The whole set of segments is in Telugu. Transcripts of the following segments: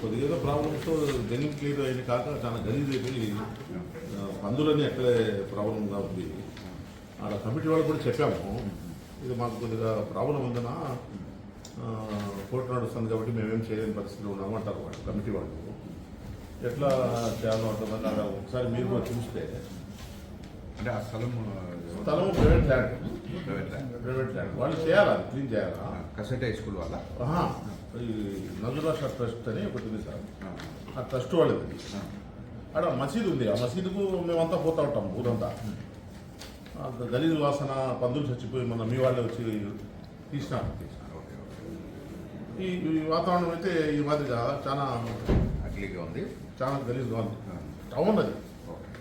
కొద్దిగా ఏదో ప్రాబ్లమ్స్ జంగిల్ క్లియర్ అయింది కాక చాలా గలీజ్ అయిపోయి ఆ, పందులన్నీ ఎక్కడే ప్రాబ్లంగా ఉంది ఆడ కమిటీ వాళ్ళకి కూడా చెప్పాము. ఇది మాకు కొద్దిగా ప్రాబ్లం ఉందన్నా ఆ, కోర్టు నడుస్తుంది కాబట్టి మేమేం చేయలేని పరిస్థితిలో ఉన్నాము అంటారు వాళ్ళు కమిటీ వాళ్ళు. ఎట్లా చేయాలో అంటుందని ఆడ ఒకసారి మీరు కూడా చూస్తే అంటే ఆ స్థలం స్థలం private land. Private land. Private land. వాళ్ళు చేయాలా? క్లీన్ చేయాలా? కసెట్ హై స్కూల్ వాళ్ళ. ఈ నజురాషా ట్రస్ట్ అని ఒకటి ఉంది సార్. ఆ. ట్రస్ట్ వాళ్ళది. ఆడ మసీదు ఉంది. ఆ మసీదుకు మేమంతా పోతా ఉంటాం ఊరంతా. గలీజ్ వాసన పందులు చచ్చిపోయి మన మీ వాళ్ళే వచ్చి తీసినారు. Okay okay. ఈ వాతావరణం అయితే ఈ మాదిరిగా చాలా అగ్లీగా ఉంది. చాలా గలీజ్గా ఉంది. టౌన్ అది.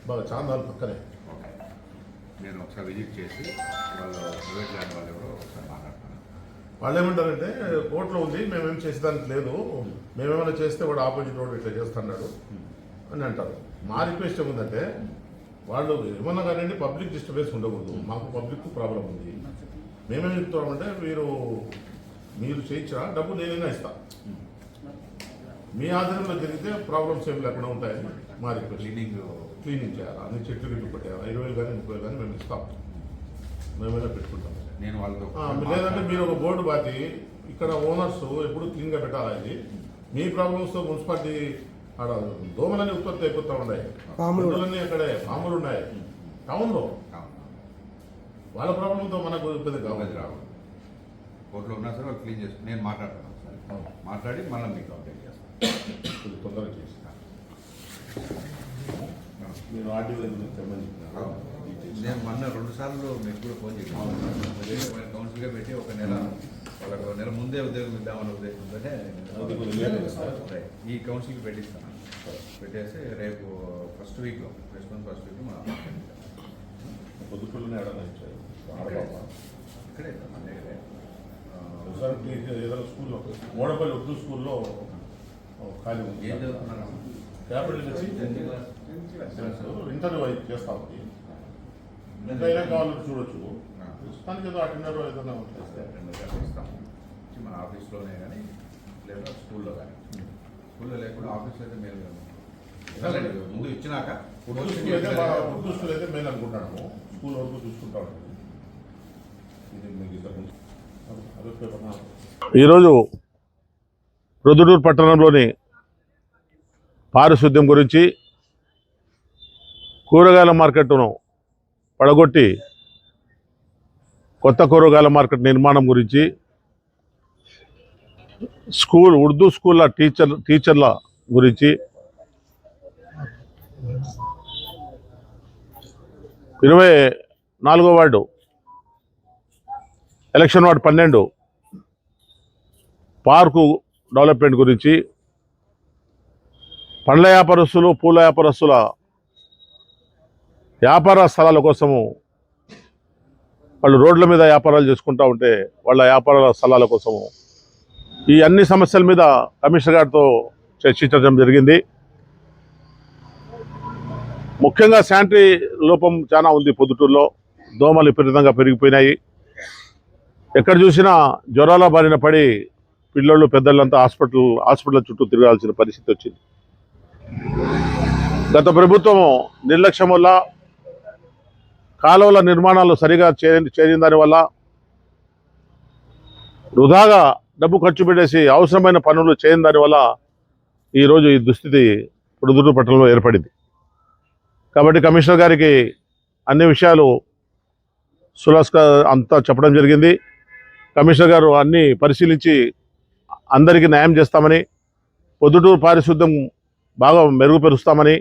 బాగా చాందాలు పక్కనే. నేను ఒకసారి విజిట్ చేసి వాళ్ళు వాళ్ళు ఏమంటారంటే కోర్టులో ఉంది మేమేం చేసేదానికి లేదు మేమేమైనా చేస్తే వాడు ఆపోజిట్ రోడ్ ఇట్లా చేస్తున్నాడు అని అంటారు. మా రిక్వెస్ట్ ఏముందంటే వాళ్ళు ఏమన్నా కానీ పబ్లిక్ డిస్టర్బెన్స్ ఉండకూడదు మాకు పబ్లిక్ ప్రాబ్లం ఉంది. మేమేం చెప్తామంటే మీరు మీరు చేయించరా డబ్బు నేనైనా ఇస్తా. మీ ఆధీనంలో జరిగితే ప్రాబ్లమ్స్ ఏమి లేకుండా ఉంటాయని మా రిక్వెస్ట్. క్లీనింగ్ క్లీనింగ్ చేయాలి? అన్ని చెట్లు గిట్లు పెట్టాలి ఇరవై వేలు కానీ ముప్పై వేలు కానీ మేము ఇస్తాం. మేమైనా పెట్టుకుంటాం. నేను వాళ్ళతో లేదంటే మీరు ఒక బోర్డు బాతి ఇక్కడ ఓనర్స్ ఎప్పుడు క్లీన్గా పెట్టాలి అది మీ ప్రాబ్లమ్స్తో మున్సిపాలిటీ ఆడ దోమలన్నీ ఉత్పత్తి అయిపోతా ఉన్నాయి. పాములన్నీ అక్కడే పాములు ఉన్నాయి. టౌన్లో వాళ్ళ ప్రాబ్లం తో మనకు ఇబ్బంది కావాలి రావు. కోర్టులో ఉన్నా సరే వాళ్ళు క్లీన్ చేసి నేను మాట్లాడతాను ఒకసారి. మాట్లాడి మళ్ళీ మీకు అప్డేట్ చేస్తాను. కొద్ది తొందరగా చేసి. మీరు ఆర్డీ తెమ్మని నేను మొన్న రెండు సార్లు మీకు కూడా ఫోన్ చేశాను. కౌన్సిల్గా పెట్టి ఒక నెల వాళ్ళకు ఒక నెల ముందే ఉద్యోగం ఇద్దామన్న ఉద్దేశంతోనే. ఈ కౌన్సిల్కి పెట్టిస్తాను. పెట్టేసి రేపు ఫస్ట్ వీక్లో నెక్స్ట్ మంత్ ఫస్ట్ వీక్లో మనం పొద్దుపుల్లనే ఇక్కడే. ఏదైనా స్కూల్లో మోడపల్లి ఉర్దూ స్కూల్లో ఖాళీ ఉంది. ఏం చదువుతున్నారా వచ్చి ఇంటర్వ్యూ చేస్తా ఉంది. ఎంతైనా కావాలని చూడొచ్చు. తనకి ఏదో అటెండర్ ఏదైనా ఇస్తాము మన ఆఫీస్లోనే కానీ లేదా స్కూల్లో కానీ స్కూల్లో లేకుండా ఆఫీస్లో అయితే మేలు. ముందు ఇచ్చినాక స్కూల్ అయితే మేలు అనుకుంటాను స్కూల్ వరకు చూసుకుంటా ఇది మీకు ఇంతకుముందు ఈరోజు ప్రొద్దుటూరు పట్టణంలోని పారిశుద్ధ్యం గురించి కూరగాయల మార్కెట్ను పడగొట్టి కొత్త కూరగాయల మార్కెట్ నిర్మాణం గురించి స్కూల్ ఉర్దూ స్కూళ్ళ టీచర్ టీచర్ల గురించి ఇరవై నాలుగో వార్డు ఎలక్షన్ వార్డు పన్నెండు పార్కు డెవలప్మెంట్ గురించి పండ్ల వ్యాపారస్తులు పూల వ్యాపారస్తుల వ్యాపార స్థలాల కోసము వాళ్ళు రోడ్ల మీద వ్యాపారాలు చేసుకుంటూ ఉంటే వాళ్ళ వ్యాపార స్థలాల కోసము ఈ అన్ని సమస్యల మీద కమిషనర్ గారితో చర్చించడం జరిగింది. ముఖ్యంగా శానిటరీ లోపం చాలా ఉంది పొద్దుటూరులో. దోమలు విపరీతంగా పెరిగిపోయినాయి. ఎక్కడ చూసినా జ్వరాల బారిన పడి పిల్లలు పెద్దలంతా హాస్పిటల్ హాస్పిటల్ చుట్టూ తిరగాల్సిన పరిస్థితి వచ్చింది. గత ప్రభుత్వం నిర్లక్ష్యం వల్ల కాలువల నిర్మాణాలు సరిగా చేయని దానివల్ల వృధాగా డబ్బు ఖర్చు పెట్టేసి అవసరమైన పనులు చేయని దానివల్ల ఈరోజు ఈ దుస్థితి ప్రొద్దుటూరు పట్టణంలో ఏర్పడింది. కాబట్టి కమిషనర్ గారికి అన్ని విషయాలు సులాస్గా అంతా చెప్పడం జరిగింది. కమిషనర్ గారు అన్నీ పరిశీలించి అందరికీ న్యాయం చేస్తామని పొద్దుటూరు పారిశుద్ధ్యం బాగా మెరుగుపరుస్తామని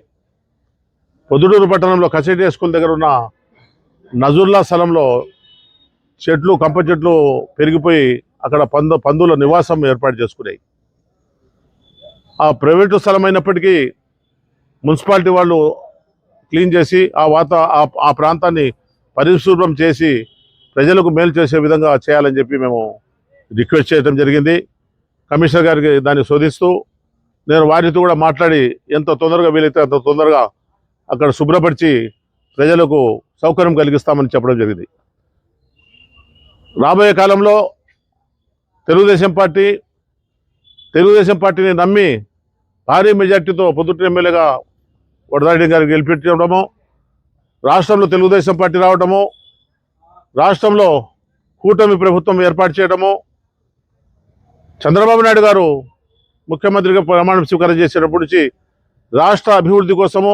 పొద్దుటూరు పట్టణంలో కచేటీ స్కూల్ దగ్గర ఉన్న నజుర్లా స్థలంలో చెట్లు కంప చెట్లు పెరిగిపోయి అక్కడ పందు పందుల నివాసం ఏర్పాటు చేసుకున్నాయి. ఆ ప్రైవేటు స్థలం అయినప్పటికీ మున్సిపాలిటీ వాళ్ళు క్లీన్ చేసి ఆ వాత ఆ- ఆ ప్రాంతాన్ని పరిశుభ్రం చేసి ప్రజలకు మేలు చేసే విధంగా చేయాలని చెప్పి మేము రిక్వెస్ట్ చేయడం జరిగింది. కమిషనర్ గారికి దాన్ని శోధిస్తూ నేను వారితో కూడా మాట్లాడి ఎంత తొందరగా వీలైతే అంత తొందరగా అక్కడ శుభ్రపరిచి ప్రజలకు సౌకర్యం కలిగిస్తామని చెప్పడం జరిగింది. రాబోయే కాలంలో తెలుగుదేశం పార్టీ తెలుగుదేశం పార్టీని నమ్మి భారీ మెజార్టీతో పొద్దుట ఎమ్మెల్యేగా వరదారెడ్డి గారికి గెలిపించడము రాష్ట్రంలో తెలుగుదేశం పార్టీ రావడము రాష్ట్రంలో కూటమి ప్రభుత్వం ఏర్పాటు చేయడము చంద్రబాబు నాయుడు గారు ముఖ్యమంత్రిగా ప్రమాణం స్వీకారం చేసేటప్పటి నుంచి రాష్ట్ర అభివృద్ధి కోసము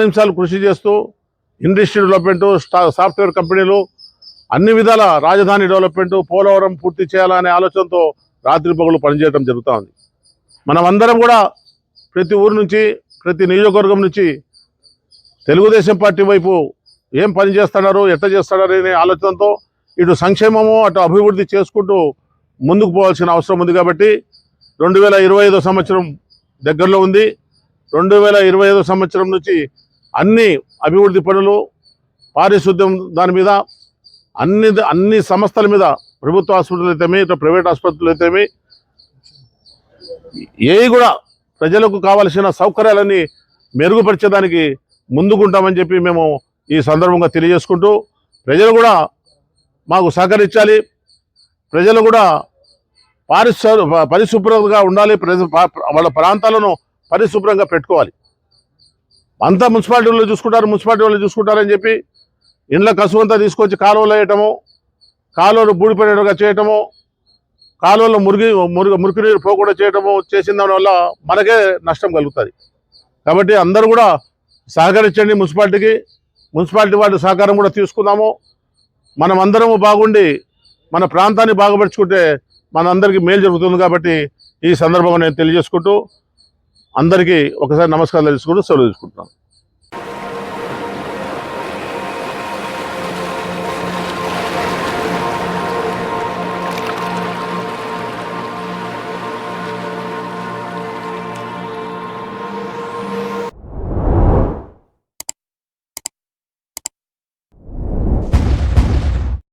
నిమిషాలు కృషి చేస్తూ ఇండస్ట్రీ డెవలప్మెంటు సాఫ్ట్వేర్ కంపెనీలు అన్ని విధాల రాజధాని డెవలప్మెంట్ పోలవరం పూర్తి చేయాలనే ఆలోచనతో రాత్రి పగలు పనిచేయడం జరుగుతూ ఉంది మనమందరం కూడా ప్రతి ఊరు నుంచి ప్రతి నియోజకవర్గం నుంచి తెలుగుదేశం పార్టీ వైపు ఏం పని చేస్తున్నారు ఎట్లా చేస్తున్నారు అనే ఆలోచనతో ఇటు సంక్షేమము అటు అభివృద్ధి చేసుకుంటూ ముందుకు పోవాల్సిన అవసరం ఉంది కాబట్టి రెండు వేల ఇరవై సంవత్సరం దగ్గరలో ఉంది. రెండు వేల ఇరవై సంవత్సరం నుంచి అన్ని అభివృద్ధి పనులు పారిశుద్ధ్యం దాని మీద అన్ని అన్ని సంస్థల మీద ప్రభుత్వ ఆసుపత్రులు అయితేమి ప్రైవేట్ ఆసుపత్రులు అయితేమి ఏవి కూడా ప్రజలకు కావలసిన సౌకర్యాలన్నీ మెరుగుపరిచేదానికి ముందుకుంటామని చెప్పి మేము ఈ సందర్భంగా తెలియజేసుకుంటూ ప్రజలు కూడా మాకు సహకరించాలి. ప్రజలు కూడా పారిశు పరిశుభ్రంగా ఉండాలి. ప్రజ వాళ్ళ ప్రాంతాలను పరిశుభ్రంగా పెట్టుకోవాలి. అంతా మున్సిపాలిటీ వాళ్ళు చూసుకుంటారు మున్సిపాలిటీ వాళ్ళు చూసుకుంటారని చెప్పి ఇండ్ల కసువంతా తీసుకొచ్చి కాలువలు వేయటము కాలువలు బూడిపడేట్టుగా చేయటము కాలువలో మురిగి మురుగు మురికి నీరు పోకుండా చేయటము చేసిన దాని వల్ల మనకే నష్టం కలుగుతుంది. కాబట్టి అందరూ కూడా సహకరించండి మున్సిపాలిటీకి మున్సిపాలిటీ వాళ్ళ సహకారం కూడా తీసుకుందాము. మనం అందరము బాగుండి మన ప్రాంతాన్ని బాగుపరుచుకుంటే మనందరికీ మేలు జరుగుతుంది కాబట్టి ఈ సందర్భంగా నేను తెలియజేసుకుంటూ అందరికీ ఒకసారి నమస్కారం తెలుసుకుంటూ సెలవు తీసుకుంటున్నాను